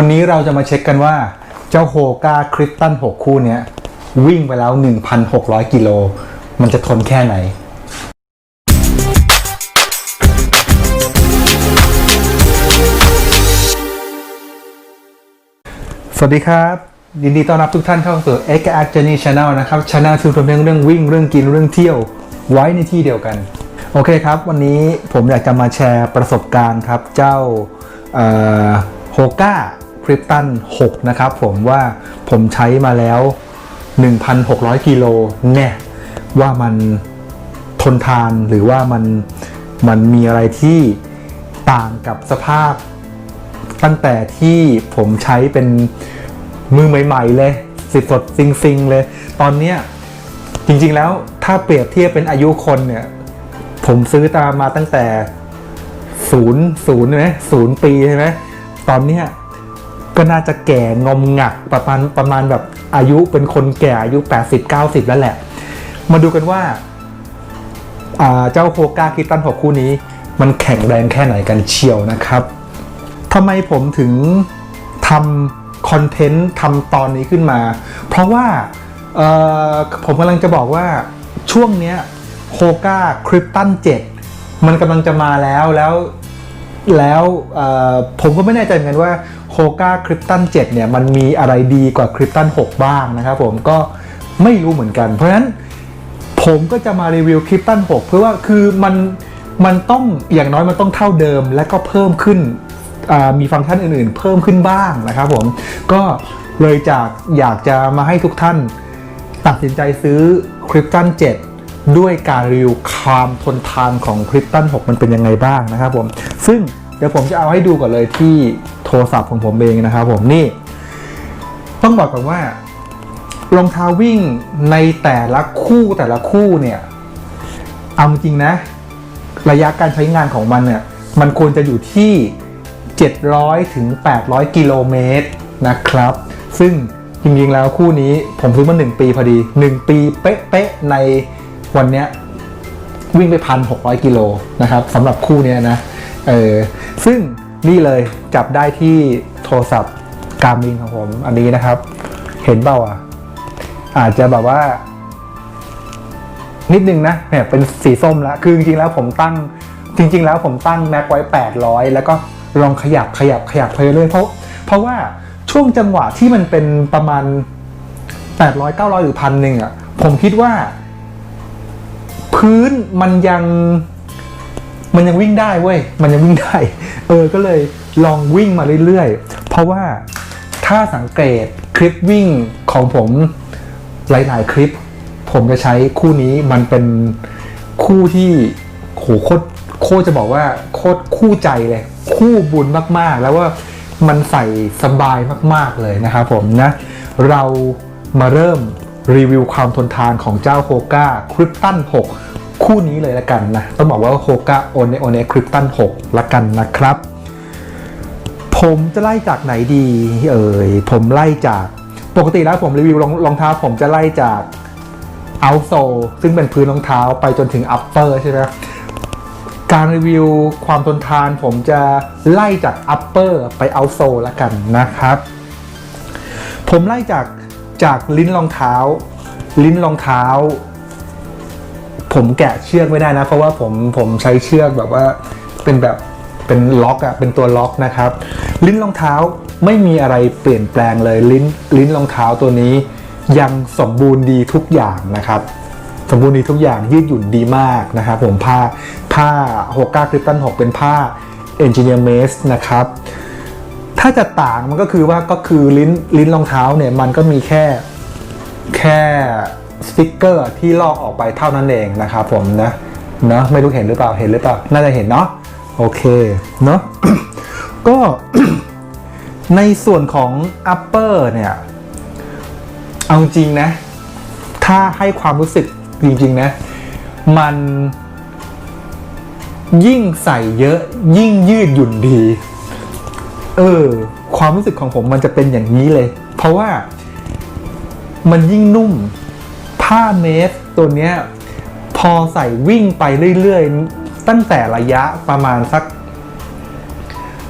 วันนี้เราจะมาเช็คกันว่า เจ้าโฮกาคริปตัน 6 คู่นี้วิ่งไปแล้ว 1,600 กิโล มันจะทนแค่ไหน สวัสดีครับยินดีต้อนรับทุกท่านเข้าสู่ X a c Journey Channel นะครับช anel ที่รวมเรื่องเรื่องวิ่งเรื่องกินเรื่องเที่ยวไว้ในที่เดียวกัน โอเคครับ วันนี้ผมอยากจะมาแชร์ประสบการณ์ครับ เจ้าโฮก้า ริปตัน6 นะครับผมว่าผมใช้มาแล้ว 1,600 กิโลแน่ว่ามันทนทานหรือว่ามันมันมีอะไรที่ต่างกับสภาพ ตั้งแต่ที่ผมใช้เป็นมือใหม่ ๆ เลยสิสดซิงซิงๆเลย ตอนเนี้ยจริงๆแล้วถ้าเปรียบเทียบเป็นอายุคนเนี่ย ผมซื้อตามมาตั้งแต่ศูนย์ศูนย์ใช่ไหมศูนย์ปีใช่ไหมตอนเนี้ย ก็น่าจะแก่งอมงักประมาณประมาณแบบอายุเป็นคนแก่อายุ 80-90 แล้วแหละ มาดูกันว่าาเจ้าโฮก้าคิตัน6คู่นี้ มันแข็งแรงแค่ไหนกันเชียวนะครับทำไมผมถึงทำคอนเทนต์ทำตอนนี้ขึ้นมา เพราะว่าผมกำลังจะบอกว่าช่วงเนี้ยโฮก้าคริปตัน7มันกำลังจะมาแล้วแล้ว แล้วผมก็ไม่แน่ใจเหมือนกันว่าโฮก้าคริปตัน7เนี่ยมันมีอะไรดีกว่าคริปตัน6 บ้างนะครับผมก็ไม่รู้เหมือนกัน เพราะฉะนั้นผมก็จะมารีวิวคลิปตัน6เพื่อว่าคือมันมันต้องอย่างน้อยมันต้องเท่าเดิมและก็เพิ่มขึ้นมีฟังก์ชันอื่นๆ เพิ่มขึ้นบ้างนะครับผมก็เลยจากอยากจะมาให้ทุกท่านตัดสินใจซื้อคริปตัน7ด้วยการรีวิวความทนทานของคริปตัน6มันเป็นยังไงบ้างนะครับผม ซึ่งเดี๋ยวผมจะเอาให้ดูก่อนเลยที่โทรศัพท์ของผมเองนะครับผมนี่ ต้องบอกก่อนว่ารองเท้าวิ่งในแต่ละคู่แต่ละคู่เนี่ยเอาจริงนะ ระยะการใช้งานของมันเนี่ยมันควรจะอยู่ที่ 700ถึง800 กิโลเมตรนะครับ ซึ่งจริงๆแล้วคู่นี้ผมซื้อมา 1 ปีพอดี 1 ปีเป๊ะๆในวันเนี้ยวิ่งไปพันหกกิโลนะครับสำหรับคู่นี้นะ เออซึ่งนี่เลยจับได้ที่โทรศัพท์การมินของผมอันนี้นะครับ เห็นเปล่าอะ อาจจะแบบว่า นิดนึงนะเนี่ยเป็นสีส้มแล้วคือจริงๆแล้วผมตั้ง จริง ๆ แล้วผมตั้งแม็กไว้ 800 แล้วก็ลองขยับขยับขยับไปเรื่อยเพราะเพราะว่าช่วงจังหวะที่มันเป็นประมาณ 800 900 หรือพันหนึ่งอะ ผมคิดว่า พื้นมันยัง มันยังวิ่งได้เว้ย มันยังวิ่งได้ เออ ก็เลยลองวิ่งมาเรื่อยๆ เพราะว่าถ้าสังเกตคลิปวิ่งของผมหลายๆ คลิป ผมจะใช้คู่นี้มันเป็นคู่ที่โหโคตรโคตรจะบอกว่าโคตรคู่ใจเลย คู่บุญมากๆ แล้วว่ามันใส่สบายมากๆเลยนะครับผมนะ เรามาเริ่มรีวิวความทนทานของเจ้าโฮก้าคริปตัน6 คู่นี้เลยละกันนะ ต้องบอกว่าโฮกาโอเนโอเนคริปตัน6ละกันนะครับ ผมจะไล่จากไหนดีเอ่ยผมไล่จากปกติแล้วผมรีวิวรองรองเท้าผมจะไล่จากเอาโซซึ่งเป็นพื้นรองเท้าไปจนถึงอัปเปอร์ใช่ไหมการรีวิวความทนทานผมจะไล่จากอัปเปอร์ไปเอาโซละกันนะครับ ผมไล่จากจากลิ้นรองเท้า ลิ้นรองเท้า ผมแกะเชือกไม่ได้นะ เพราะว่าผมผมใช้เชือกแบบว่าเป็นแบบเป็นล็อกอะเป็นตัวล็อกนะครับ ลิ้นรองเท้าไม่มีอะไรเปลี่ยนแปลงเลยลิ้นลิ้นรองเท้าตัวนี้ ยังสมบูรณ์ดีทุกอย่างนะครับ สมบูรณ์ดีทุกอย่างยืดหยุ่นดีมากนะครับผมผ้าผ้าฮก้าคริปตัน6เป็นผ้า Engineer m a c e นะครับ ถ้าจะต่างมันก็คือว่าก็คือลิ้นลิ้นรองเท้าเนี่ยมันก็มีแค่แค่ สติกเกอร์ที่ลอกออกไปเท่านั้นเองนะครับผมนะเนาะไม่รู้เห็นหรือเปล่าเห็นหรือเปล่าน่าจะเห็นเนาะโอเคเนาะก็ในส่วนของ upper เนี่ยเอาจริงนะ ถ้าให้ความรู้สึกจริงๆนะ มันยิ่งใส่เยอะยิ่งยืดหยุ่นดี เออ ความรู้สึกของผมมันจะเป็นอย่างนี้เลย เพราะว่ามันยิ่งนุ่ม ผ้าเมสตัวเนี้ยพอใส่วิ่งไปเรื่อยๆ ตั้งแต่ระยะประมาณสัก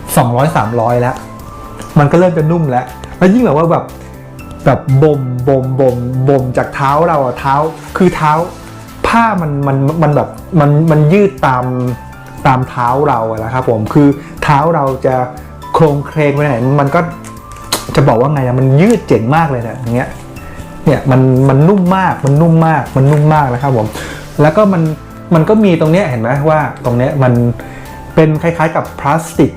200-300 แล้ว มันก็เริ่มจะนุ่มแล้ว แล้วยิ่งแบบว่าแบบแบบบ่มบ่มบ่มบ่มจากเท้าเราอะเท้าคือเท้า ผ้ามันมันมันแบบมันมันยืดตามตามเท้าเราอะนะครับผมคือเท้าเราจะโครงเครงไปไหนมันก็จะบอกว่าไงอะมันยืดเจ๋งมากเลยเนะอย่างเงี้ย เนี่ยมันมันนุ่มมากมันนุ่มมากมันนุ่มมากนะครับผมแล้วก็มันมันก็มีตรงเนี้ยเห็นไหมว่าตรงเนี้ยมันเป็นคล้ายๆกับพลาสติก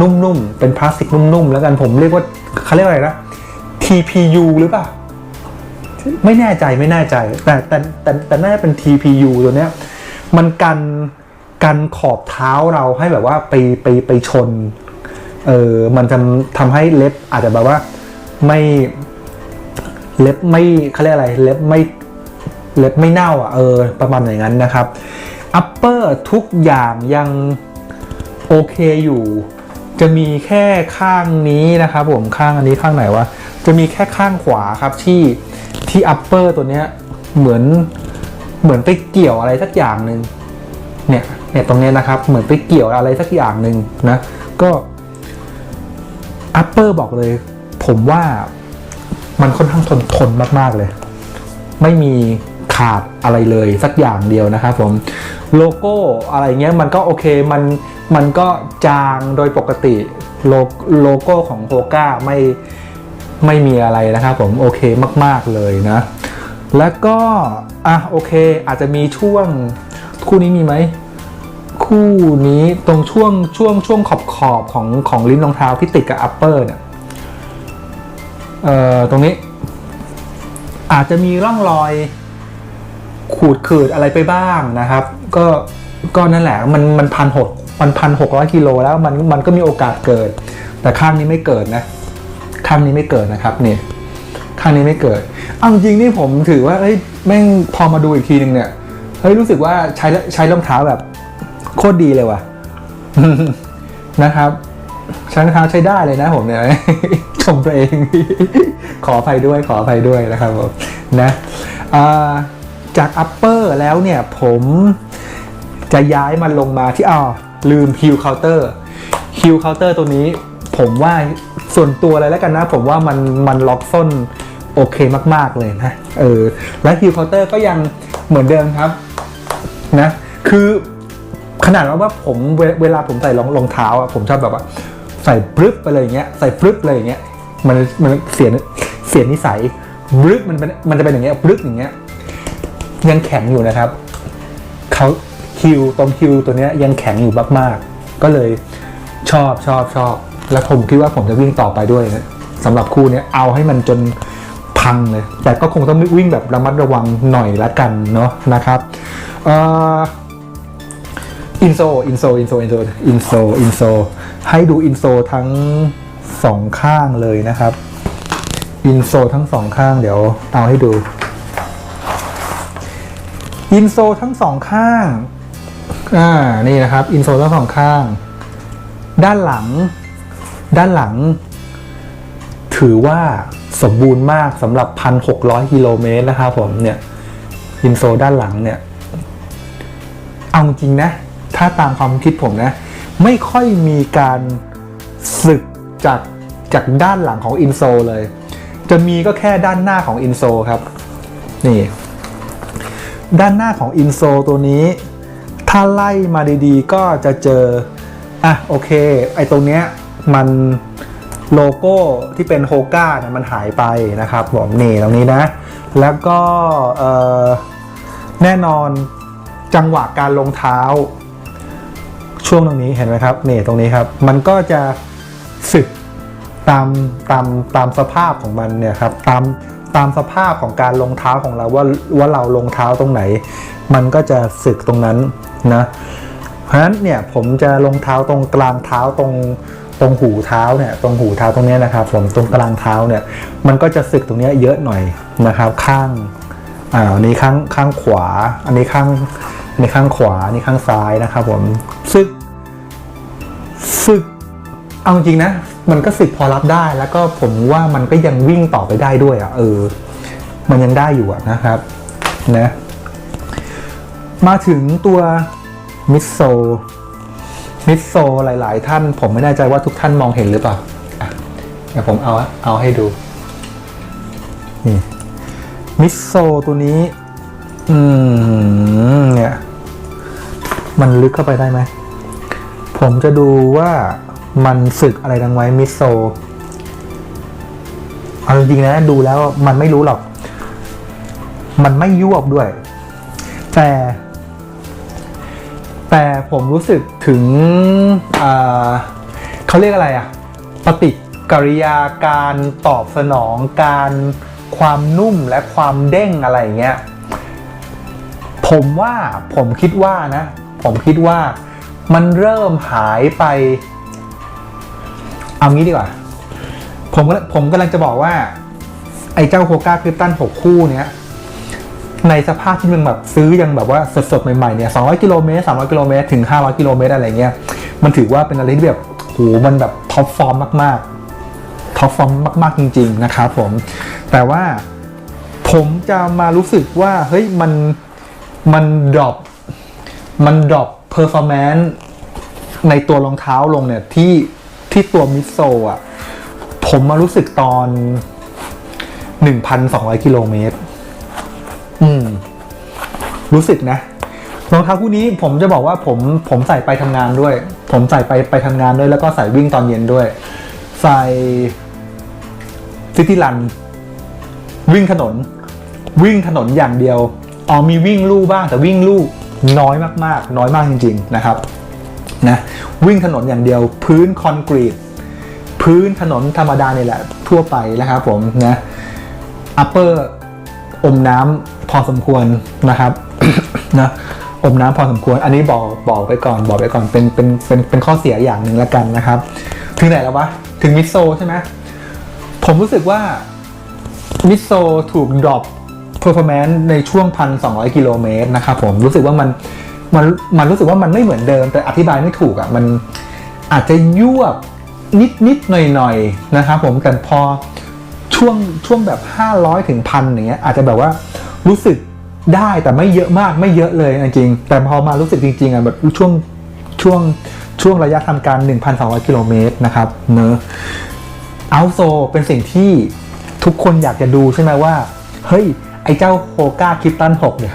นุ่มๆเป็นพลาสติกนุ่มๆแล้วกันผมเรียกว่าเขาเรียกว่าอะไรนะ TPU หรือเปล่าไม่แน่ใจไม่แน่ใจ แต่แต่แต่แต่น่าจะเป็น TPU ตัวเนี้ยมันกันกันขอบเท้าเราให้แบบว่าไปไปไปชน เออมันจะทำให้เล็บอาจจะแบบว่าไม่ เล็บไม่เขาเรียกอะไร เล็บไม่ เล็บไม่เน่าอะเออ ประมาณอย่างนั้นนะครับ อัปเปอร์ทุกอย่างยังโอเคอยู่ จะมีแค่ข้างนี้นะครับผมข้างอันนี้ข้างไหนวะ จะมีแค่ข้างขวาครับที่ที่อัปเปอร์ตัวเนี้ยเหมือนเหมือนไปเกี่ยวอะไรสักอย่างหนึ่งเนี่ยเนี่ยตรงเนี้ยนะครับ เหมือนไปเกี่ยวอะไรสักอย่างหนึ่งนะ ก็อัปเปอร์บอกเลย ผมว่า มันค่อนข้างทนทนมากๆเลย ไม่มีขาดอะไรเลยสักอย่างเดียวนะครับผมโลโก้อะไรเงี้ยมันก็โอเคมันมันก็จางโดยปกติโลโลโก้ของโฮก้าไม่ไม่มีอะไรนะครับผมโอเคมาก ๆเลยนะ แล้วก็อะโอเคอาจจะมีช่วงคู่นี้มีไหมคู่นี้ตรงช่วงช่วงช่วงขอบขอบของของลิ้นรองเท้าที่ติดกับอัปเปอร์เนี่ย อ่อตรงนี้ อาจจะมีร่องรอยขูดขืดอะไรไปบ้างนะครับ ก็ก็นั่นแหละมันมันพันหกมันพันหกร้อยกิโลแล้วมันมันก็มีโอกาสเกิด แต่ข้างนี้ไม่เกิดนะข้างนี้ไม่เกิดนะครับนี่ข้างนี้ไม่เกิดเอาจริงนี่ผมถือว่าเอ้ยแม่งพอมาดูอีกทีหนึ่งเนี่ยเฮ้ยรู้สึกว่าใช้ใช้รองเท้าแบบโคตรดีเลยว่ะนะครับใช้รองเท้าใช้ได้เลยนะผมเนี่ยชมตัวเอง ขออภัยด้วยขออภัยด้วยนะครับผมนะจากอัปเปอร์แล้วเนี่ยผมจะย้ายมันลงมาที่อ้าวลืมฮิลเคาน์เตอร์ฮิลเคาน์เตอร์ตัวนี้ผมว่าส่วนตัวอะไรแล้วกันนะ ผมว่ามันมันล็อกส้นโอเคมาก ๆ เลยนะ เออ และฮิลเคาน์เตอร์ก็ยังเหมือนเดิมครับนะ คือขนาดว่าผมเวเวลาผมใส่รองรองเท้าอะผมชอบแบบว่า ใส่ปรึ๊บไปเลยอย่างเงี้ย ใส่ปรึ๊บเลยอย่างเงี้ย มันมันเสียเสียนิสัยปรึ๊บมันเป็นมันจะเป็นอย่างเงี้ยปรึ๊บอย่างเงี้ย ยังแข็งอยู่นะครับเขาคิวตรงคิวตัวเนี้ยยังแข็งอยู่มากๆ ก็เลยชอบชอบชอบ แล้วผมคิดว่าผมจะวิ่งต่อไปด้วยนะสำหรับคู่เนี้ยเอาให้มันจนพังเลย แต่ก็คงต้องวิ่งแบบระมัดระวังหน่อยละกันเนาะนะครับอินโซอินโซอินโซอินโซอินโซอินโซให้ดูอินโซทั้ง สองข้างเลยนะครับ อินโซทั้งสองข้างเดี๋ยวเอาให้ดู อินโซทั้งสองข้าง อ่า นี่นะครับ อินโซทั้งสองข้าง ด้านหลัง ด้านหลัง ถือว่าสมบูรณ์มากสำหรับ1,600กิโลเมตรนะครับผมเนี่ย อินโซด้านหลังเนี่ยเอาจริงนะ ถ้าตามความคิดผมนะ ไม่ค่อยมีการสึก จากจากด้านหลังของอินโซเลย จะมีก็แค่ด้านหน้าของอินโซครับ นี่ ด้านหน้าของอินโซตัวนี้ ถ้าไล่มาดีๆ ก็จะเจอ อะโอเค ไอตรงเนี้ยมันโลโก้ที่เป็นโฮก้าเนี่ยมันหายไปนะครับผมนี่ตรงนี้นะ แล้วก็แน่นอนจังหวะการลงเท้า ช่วงตรงนี้เห็นไหมครับนี่ตรงนี้ครับ มันก็จะ สึกตามตามตามสภาพของมันเนี่ยครับตามตามสภาพของการลงเท้าของเราว่าว่าเราลงเท้าตรงไหน มันก็จะสึกตรงนั้นนะเพราะฉะนั้นเนี่ยผมจะลงเท้าตรงกลางเท้าตรงตรงหูเท้าเนี่ยตรงหูเท้าตรงเนี้ยนะครับ ผมตรงกลางเท้าเนี่ยมันก็จะสึกตรงเนี้ยเยอะหน่อยนะครับข้างอ่าอันนี้ข้างข้างขวา อันนี้ข้างอันนี้ข้างขวาอันนี้ข้างซ้ายนะครับผมซึกสึก เอาจริงนะ มันก็สึกพอรับได้ แล้วก็ผมว่ามันก็ยังวิ่งต่อไปได้ด้วยอะเออ มันยังได้อยู่อะนะครับนะ มาถึงตัวมิโซมิโซหลาย ๆ ท่าน ผมไม่แน่ใจว่าทุกท่านมองเห็นหรือเปล่าเดี๋ยวผมเอาเอาให้ดูนี่มิโซตัวนี้ อืมเนี่ย มันลึกเข้าไปได้ไหม ผมจะดูว่า มันสึกอะไรดังไว้มิโซเอาจริงๆนะดูแล้วมันไม่รู้หรอก มันไม่ยวบด้วย แต่ แต่ผมรู้สึกถึงเขาเรียกอะไรอะปฏิกิริยาการตอบสนองการความนุ่มและความเด้งอะไรอย่างเงี้ยผมว่าผมคิดว่านะ ผมคิดว่ามันเริ่มหายไป เอางี้ดีกว่า ผมก็ผมกำลังจะบอกว่า ไอ้เจ้าโฮก้าคริปตัน6คู่เนี้ย ในสภาพที่มันแบบซื้อยังแบบว่าสดๆใหม่ๆเนี่ย200กิโลเมตร300กิโลเมตรถึง500กิโลเมตรอะไรเงี้ย มันถือว่าเป็นอะไรที่แบบโหมันแบบท็อปฟอร์มมากๆท็อปฟอร์มมาก ๆจริง ๆ นะครับผม แต่ว่าผมจะมารู้สึกว่าเฮ้ยมันมันดรอปมันดรอปเพอร์ฟอร์แมนซ์ในตัวรองเท้าลงเนี่ยที่ ที่ตัวมิโซะอะ ผมมารู้สึกตอน1,200กิโลเมตร อืม รู้สึกนะรองเท้าคู่นี้ผมจะบอกว่าผมผมใส่ไปทำงานด้วย ผมใส่ไปไปทำงานด้วยแล้วก็ใส่วิ่งตอนเย็นด้วย ใส่ซิตี้รัน วิ่งถนน วิ่งถนนอย่างเดียวอ๋อมีวิ่งลู่บ้างแต่วิ่งลู่น้อยมากๆ น้อยมากจริง ๆ นะครับ นะวิ่งถนนอย่างเดียว พื้นคอนกรีต พื้นถนนธรรมดาเนี่ยแหละ ทั่วไปนะครับผมนะอัปเปอร์อมน้ำพอสมควรนะครับนะอมน้ำพอสมควร อันนี้บอกบอกไปก่อนบอกไปก่อนเป็นเป็นเป็นเป็นข้อเสียอย่างหนึ่งแล้วกันนะครับ ถึงไหนแล้ววะ ถึงมิโซใช่ไหมผมรู้สึกว่ามิโซถูกดรอปเพอร์ฟอร์แมนซ์ในช่วง 1,200 กิโลเมตรนะครับผมรู้สึกว่ามัน มันมันรู้สึกว่ามันไม่เหมือนเดิม แต่อธิบายไม่ถูกอะ่ะมันอาจจะยวบนิดนิดหน่อยหน่อยนะครับผมแต่พอช่วงช่วงแบบ 500ถึงพันอย่างเงี้ยอาจจะแบบว่ารู้สึกได้แต่ไม่เยอะมากไม่เยอะเลยจริง แต่พอมารู้สึกจริงๆอะแบบช่วงช่วงช่วงระยะทำการ 1,200 กิโลเมตรนะครับเนอะเอาโซเป็นสิ่งที่ทุกคนอยากจะดูใช่ไหมว่า เฮ้ย ไอ้เจ้าโฮก้าคิปตัน6เนี่ย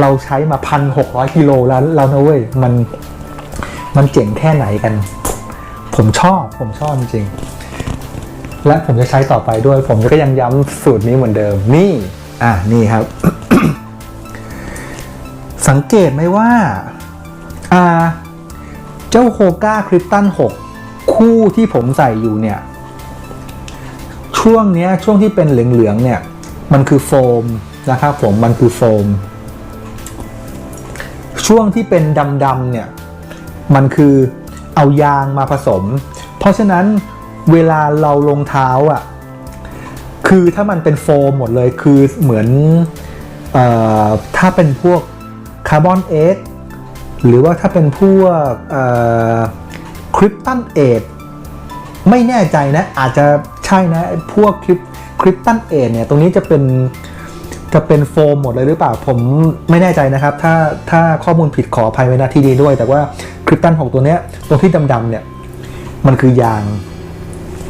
เราใช้มา1,600กิโลแล้วแล้วนะเว้ยมันมันเจ๋งแค่ไหนกัน ผมชอบผมชอบจริง และผมจะใช้ต่อไปด้วย ผมก็ยังย้ำสูตรนี้เหมือนเดิม นี่ อะนี่ครับ สังเกตไหมว่าอ่า เจ้าโฮก้าคริปตัน 6 คู่ที่ผมใส่อยู่เนี่ย ช่วงเนี้ยช่วงที่เป็นเหลืองๆเนี่ย มันคือโฟมนะครับผมมันคือโฟม ช่วงที่เป็นดำๆเนี่ยมันคือเอายางมาผสม เพราะฉะนั้นเวลาเราลงเท้าอะคือถ้ามันเป็นโฟมหมดเลยคือเหมือนออถ้าเป็นพวกคาร์บอนเอทหรือว่าถ้าเป็นพวกคริปตันเอทไม่แน่ใจนะอาจจะใช่นะพวกคริปคริปตันเอทเนี่ยตรงนี้จะเป็น จะเป็นโฟมหมดเลยหรือเปล่าผมไม่แน่ใจนะครับ ถ้าถ้าข้อมูลผิดขออภัยไว้ณที่นี้ด้วย แต่ว่าคริปตันของตัวเนี้ยตรงที่ดำๆเนี่ยมันคือยาง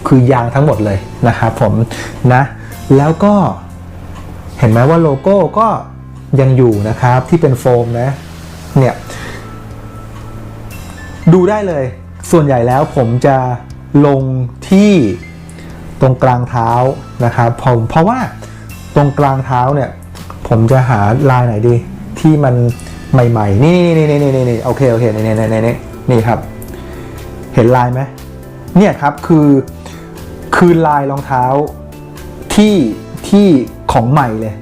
คือยางทั้งหมดเลยนะครับผมนะแล้วก็เห็นไหมว่าโลโก้ก็ยังอยู่นะครับที่เป็นโฟมนะเนี่ยดูได้เลย ส่วนใหญ่แล้วผมจะลงที่ตรงกลางเท้านะครับผมเพราะว่า ตรงกลางเท้าเนี่ย ผมจะหาลายไหนดี ที่มันใหม่ๆ นี่นี่นี่นี่นี่โอเคโอเคนี่นี่นี่นี่นี่ครับ เห็นลายไหมเนี่ยครับคือคือลายรองเท้าที่ที่ของใหม่เลย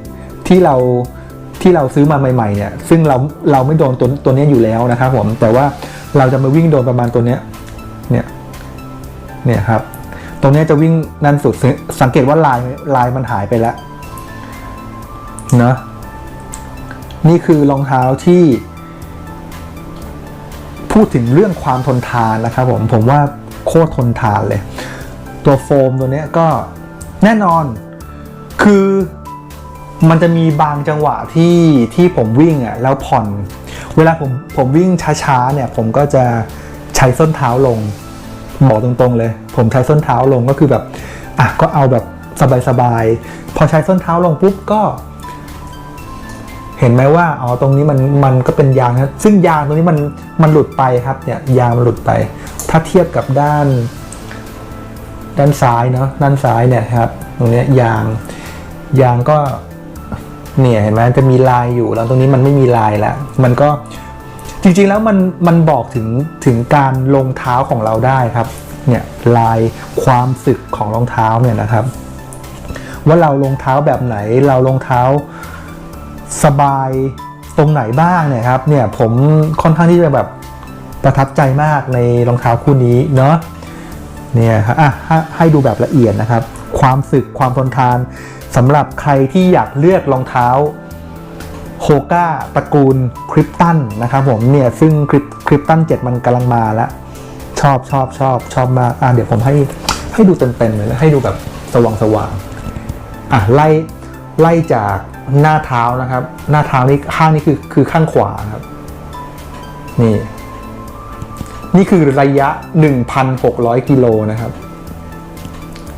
ที่เราที่เราซื้อมาใหม่ ๆ เนี่ย ซึ่งเราเราไม่โดนตัวตัวนี้อยู่แล้วนะครับผมแต่ว่าเราจะมาวิ่งโดนประมาณตัวเนี้ยเนี่ยเนี่ยครับ ตรงนี้จะวิ่งนั่นสุดสังเกตว่าลายลายมันหายไปแล้ว นะนี่คือรองเท้าที่พูดถึงเรื่องความทนทานนะครับผมผมว่าโคตรทนทานเลย ตัวโฟมตัวนี้ก็แน่นอนคือมันจะมีบางจังหวะที่ที่ผมวิ่งอะแล้วผ่อน เวลาผมผมวิ่งช้าๆเนี่ย ผมก็จะใช้ส้นเท้าลงบอกตรงๆเลย ผมใช้ส้นเท้าลงก็คือแบบอะก็เอาแบบสบายๆพอใช้ส้นเท้าลงปุ๊บก็ เห็นไหมว่าอ๋อตรงนี้มันมันก็เป็นยางนะซึ่งยางตรงนี้มันมันหลุดไปครับเนี่ยยางมันหลุดไป ถ้าเทียบกับด้าน ด้านซ้ายเนาะด้านซ้ายเนี่ยครับ ตรงเนี้ยยางยางก็เนี่ยเห็นไหมจะมีลายอยู่แล้วตรงนี้มันไม่มีลายแล้วมันก็จริงๆแล้วมันมันบอกถึงถึงการลงเท้าของเราได้ครับเนี่ยลายความสึกของรองเท้าเนี่ยนะครับ ว่าเราลงเท้าแบบไหนเราลงเท้า สบายตรงไหนบ้างเนี่ยครับเนี่ยผมค่อนข้างที่จะแบบประทับใจมากในรองเท้าคู่นี้เนาะเนี่ยครับอะให้ดูแบบละเอียดนะครับ ความสึกความทนทานสำหรับใครที่อยากเลือกรองเท้าโฮก้าตระกูลคริปตันนะครับผมเนี่ยซึ่งคริปคริปตัน 7 มันกำลังมาแล้ว ชอบชอบชอบชอบมากอะเดี๋ยวผมให้ให้ดูเต็มๆเลยให้ดูแบบสว่างสว่างอะไล่ไล่จาก หน้าเท้านะครับ หน้าเท้านี่ข้างนี้คือคือข้างขวาครับ นี่ นี่คือระยะ 1,600 กิโลนะครับ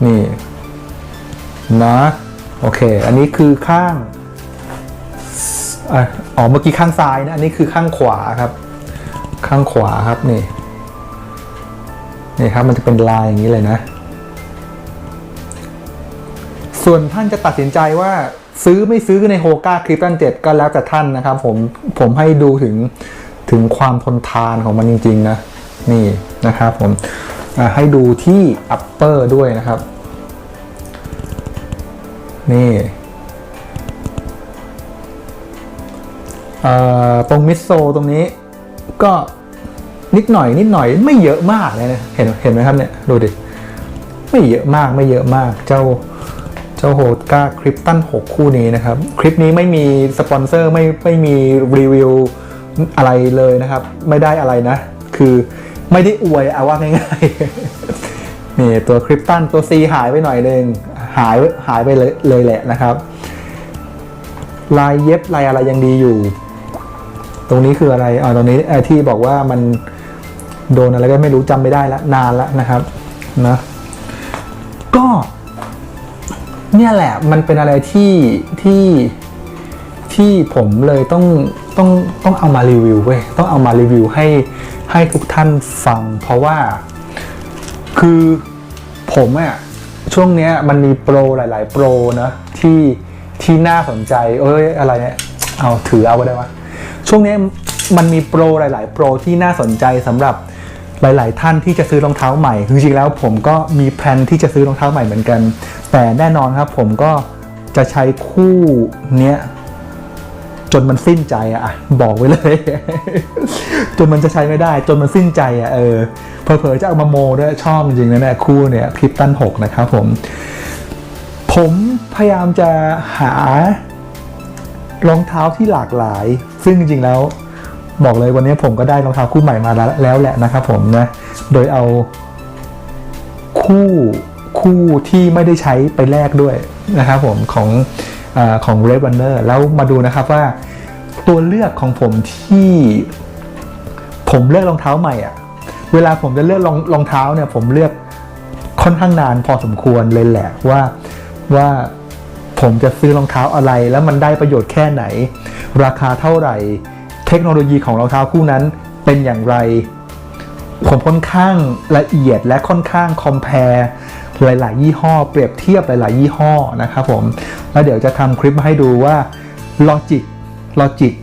นี่นะโอเค อันนี้คือข้างอ๋อเมื่อกี้ข้างซ้ายนะ อันนี้คือข้างขวาครับ ข้างขวาครับนี่นี่ครับมันจะเป็นลายอย่างนี้เลยนะ ส่วนท่านจะตัดสินใจว่า ซื้อไม่ซื้อในโฮก้าคริปตันเจ็ดก็แล้วแต่ท่านนะครับผมผมให้ดูถึงถึงความทนทานของมันจริง ๆ นะ นี่นะครับผมให้ดูที่ upper ด้วยนะครับ นี่ตรงมิดโซตรงนี้ก็นิดหน่อยนิดหน่อยไม่เยอะมากเลยนะเห็นเห็นไหมครับเนี่ย ดูดิ ไม่เยอะมากไม่เยอะมากเจ้า จ้าโฮก้าคลิปตัน6 คู่นี้นะครับ คลิปนี้ไม่มีสปอนเซอร์ไม่ไม่มีรีวิวอะไรเลยนะครับ ไม่ได้อะไรนะ คือไม่ได้อวยเอาว่าง่ายๆนี่ตัวคริปตันตัว C หายไปหน่อยหนึ่งหายหายไปเลยเลยแหละนะครับ ลายเย็บลายอะไรยังดีอยู่ ตรงนี้คืออะไรอ๋อตรงนี้ไอที่บอกว่ามันโดนอะไรก็ไม่รู้จำไม่ได้ละนานแล้วนะครับนะก็ เนี่ยแหละมันเป็นอะไรที่ที่ที่ผมเลยต้องต้องต้องเอามารีวิวเว้ยต้องเอามารีวิวให้ให้ทุกท่านฟัง เพราะว่าคือผมอะช่วงเนี้ยมันมีโปรหลาย ๆ โปรนะที่ที่น่าสนใจ เอ้ยอะไรเนี่ยเอาถือเอาก็ได้วะช่วงนี้มันมีโปรหลาย ๆ โปรที่น่าสนใจสำหรับหลาย ๆ ท่านที่จะซื้อรองเท้าใหม่จริงๆแล้วผมก็มีแพลนที่จะซื้อรองเท้าใหม่เหมือนกัน แต่แน่นอนครับผมก็จะใช้คู่เนี้ยจนมันสิ้นใจอะบอกไว้เลย จนมันจะใช้ไม่ได้ จนมันสิ้นใจอะเออเผลอๆจะเอามาโมด้วยชอบจริงๆนะเนี่ยคู่เนี่ยคลิปตันหกนะครับผม ผมพยายามจะหารองเท้าที่หลากหลาย ซึ่งจริงๆแล้ว บอกเลยวันนี้ผมก็ได้รองเท้าคู่ใหม่มาแล้วแล้วแหละนะครับผมนะ โดยเอาคู่ คู่ที่ไม่ได้ใช้ไปแลกด้วยนะครับผมของอของ Red Runner แล้วมาดูนะครับว่าตัวเลือกของผมที่ผมเลือกรองเท้าใหม่อะ่ะ เวลาผมจะเลือกรองรองเท้าเนี่ยผมเลือกค่อนข้างนานพอสมควรเลยแหละว่าว่าผมจะซื้อรองเท้าอะไร แล้วมันได้ประโยชน์แค่ไหน ราคาเท่าไหร่ เทคโนโลยีของรองเท้าคู่นั้นเป็นอย่างไร ผมค่อนข้างละเอียดและค่อนข้างคอม p พ r e หลาย ๆ ยี่ห้อ เปรียบเทียบหลาย ๆ ยี่ห้อนะครับผมแล้วเดี๋ยวจะทำคลิปมาให้ดูว่าลอจิกลอจิก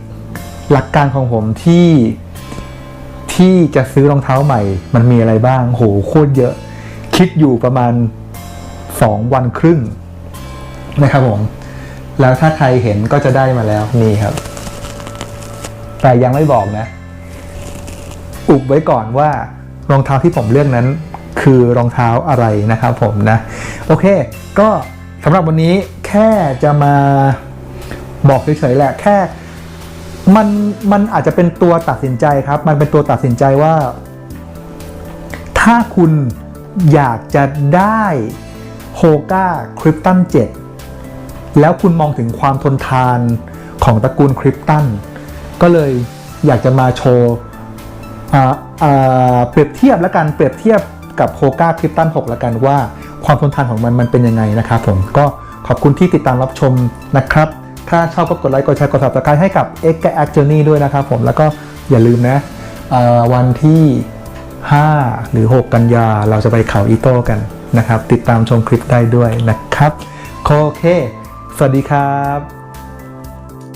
หลักการของผมที่ที่จะซื้อรองเท้าใหม่ มันมีอะไรบ้างโหโคตรเยอะ คิดอยู่ประมาณ 2 วันครึ่งนะครับผม แล้วถ้าใครเห็นก็จะได้มาแล้วนี่ครับ แต่ยังไม่บอกนะ อุบไว้ก่อนว่ารองเท้าที่ผมเลือกนั้น คือรองเท้าอะไรนะครับผมนะ โอเค ก็สำหรับวันนี้แค่จะมาบอกเฉยๆแหละแค่มันมันอาจจะเป็นตัวตัดสินใจครับ มันเป็นตัวตัดสินใจว่า ถ้าคุณอยากจะได้โฮก้าคริปตัน7แล้วคุณมองถึงความทนทานของตระกูลคริปตันก็เลยอยากจะมาโชว์เปรียบเทียบแล้วกันเปรียบเทียบ กับโ o ก a คลิปตัน6ละกันว่า ความทนทานของมันมันเป็นยังไงนะครับผมก็ขอบคุณที่ติดตามรับชมนะครับ ถ้าชอบก็กดไลค์กดแชร์กด subscribe ให้กับ x a c Journey ด้วยนะครับผมแล้วก็อย่าลืมนะวันที่ 5 หรือ 6 กันยาเราจะไปเขาอีโต้กันนะครับ ติดตามชมคลิปได้ด้วยนะครับ โอเค สวัสดีครับ